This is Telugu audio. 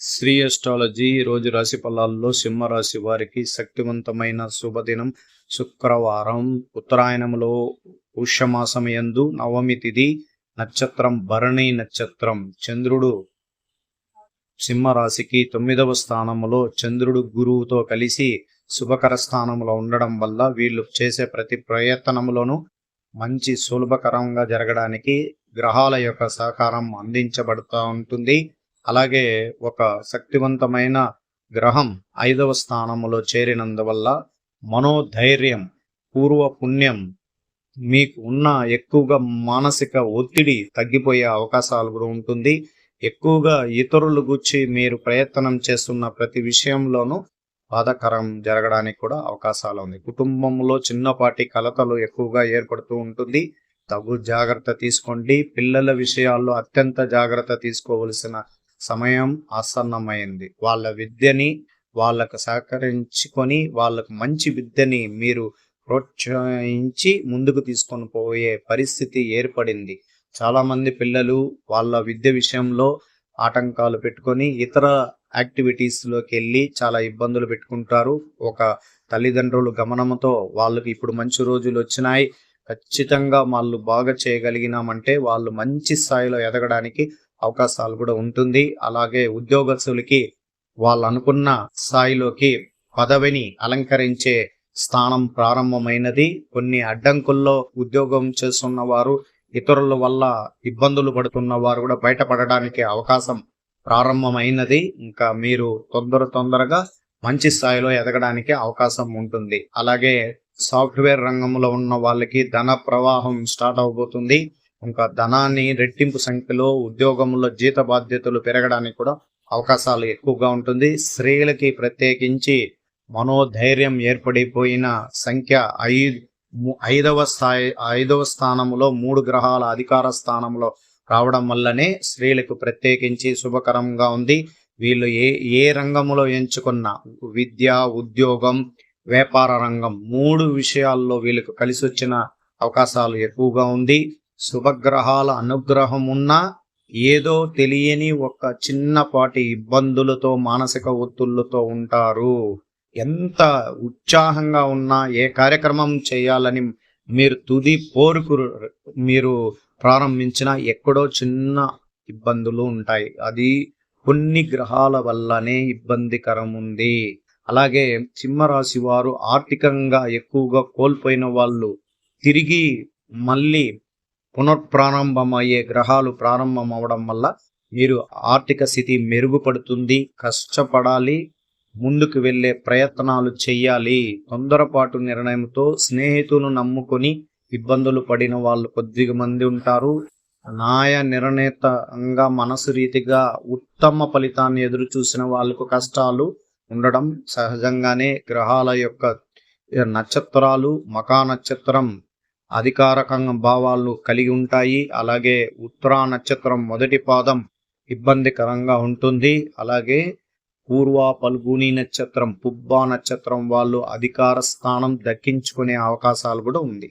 శ్రీ అస్ట్రాలజీ రోజు రాశి ఫలాల్లో సింహరాశి వారికి శక్తివంతమైన శుభదినం. శుక్రవారం ఉత్తరాయణంలో ఉషమాసమయందు నవమి తిథి నక్షత్రం భరణి నక్షత్రం. చంద్రుడు సింహరాశికి తొమ్మిదవ స్థానంలో చంద్రుడు గురువుతో కలిసి శుభకర స్థానంలో ఉండడం వల్ల వీళ్ళు చేసే ప్రతి ప్రయత్నంలోనూ మంచి సులభకరంగా జరగడానికి గ్రహాల యొక్క సహకారం అందించబడుతూ ఉంటుంది. అలాగే ఒక శక్తివంతమైన గ్రహం ఐదవ స్థానములో చేరినందువల్ల మనోధైర్యం పూర్వ పుణ్యం మీకు ఉన్న ఎక్కువగా మానసిక ఒత్తిడి తగ్గిపోయే అవకాశాలు కూడా ఉంటుంది. ఎక్కువగా ఇతరుల గురించి మీరు ప్రయత్నం చేస్తున్న ప్రతి విషయంలోనూ బాధాకరం జరగడానికి కూడా అవకాశాలు ఉంది. కుటుంబంలో చిన్నపాటి కలతలు ఎక్కువగా ఏర్పడుతూ ఉంటుంది. తగు జాగ్రత్త తీసుకోండి. పిల్లల విషయాల్లో అత్యంత జాగ్రత్త తీసుకోవలసిన సమయం ఆసన్నమైంది. వాళ్ళ విద్యని వాళ్ళకు సహకరించుకొని వాళ్ళకు మంచి విద్యని మీరు ప్రోత్సహించి ముందుకు తీసుకొని పోయే పరిస్థితి ఏర్పడింది. చాలామంది పిల్లలు వాళ్ళ విద్య విషయంలో ఆటంకాలు పెట్టుకొని ఇతర యాక్టివిటీస్లోకి వెళ్ళి చాలా ఇబ్బందులు పెట్టుకుంటారు. ఒక తల్లిదండ్రులు గమనంతో వాళ్ళకి ఇప్పుడు మంచి రోజులు వచ్చినాయి. ఖచ్చితంగా వాళ్ళు బాగా చేయగలిగినామంటే వాళ్ళు మంచి స్థాయిలో ఎదగడానికి అవకాశాలు కూడా ఉంటుంది. అలాగే ఉద్యోగస్తులకి వాళ్ళు అనుకున్న స్థాయిలోకి పదవిని అలంకరించే స్థానం ప్రారంభమైనది. కొన్ని అడ్డంకుల్లో ఉద్యోగం చేస్తున్న వారు ఇతరుల వల్ల ఇబ్బందులు పడుతున్న వారు కూడా బయటపడడానికి అవకాశం ప్రారంభమైనది. ఇంకా మీరు తొందర తొందరగా మంచి స్థాయిలో ఎదగడానికి అవకాశం ఉంటుంది. అలాగే సాఫ్ట్వేర్ రంగంలో ఉన్న వాళ్ళకి ధన ప్రవాహం స్టార్ట్ అవబోతుంది. ఇంకా ధనాన్ని రెట్టింపు సంఖ్యలో ఉద్యోగంలో జీత బాధ్యతలు పెరగడానికి కూడా అవకాశాలు ఎక్కువగా ఉంటుంది. స్త్రీలకి ప్రత్యేకించి మనోధైర్యం ఏర్పడిపోయిన సంఖ్య ఐదు ఐదవ స్థాయి ఐదవ స్థానంలో మూడు గ్రహాల అధికార స్థానంలో రావడం వల్లనే స్త్రీలకు ప్రత్యేకించి శుభకరంగా ఉంది. వీళ్ళు ఏ ఏ రంగంలో ఎంచుకున్న విద్య ఉద్యోగం వ్యాపార రంగం మూడు విషయాల్లో వీళ్ళకు కలిసి వచ్చిన అవకాశాలు ఎక్కువగా ఉంది. శుభగ్రహాల అనుగ్రహం ఉన్నా ఏదో తెలియని ఒక చిన్నపాటి ఇబ్బందులతో మానసిక ఒత్తుళ్ళతో ఉంటారు. ఎంత ఉత్సాహంగా ఉన్నా ఏ కార్యక్రమం చేయాలని మీరు తుది పోరుకు మీరు ప్రారంభించిన ఎక్కడో చిన్న ఇబ్బందులు ఉంటాయి. అది కొన్ని గ్రహాల వల్లనే ఇబ్బందికరం ఉంది. అలాగే సింహరాశి వారు ఆర్థికంగా ఎక్కువగా కోల్పోయిన వాళ్ళు తిరిగి మళ్ళీ పునఃప్రారంభమయ్యే గ్రహాలు ప్రారంభం అవడం వల్ల మీరు ఆర్థిక స్థితి మెరుగుపడుతుంది కష్టపడాలి ముందుకు వెళ్ళే ప్రయత్నాలు చేయాలి తొందరపాటు నిర్ణయంతో స్నేహితులు నమ్ముకొని ఇబ్బందులు పడిన వాళ్ళు కొద్దిగా మంది ఉంటారు. న్యాయ నిర్ణేతంగా మనసు రీతిగా ఉత్తమ ఫలితాన్ని ఎదురు చూసిన వాళ్ళకు కష్టాలు ఉండడం సహజంగానే గ్రహాల యొక్క నక్షత్రాలు మకా నక్షత్రం అధికారకంగా భావాలు కలిగి ఉంటాయి. అలాగే ఉత్తరా నక్షత్రం మొదటి పాదం ఇబ్బందికరంగా ఉంటుంది. అలాగే పూర్వ పల్గుని నక్షత్రం పుబ్బా నక్షత్రం వాళ్ళు అధికార స్థానం దక్కించుకునే అవకాశాలు కూడా ఉంది.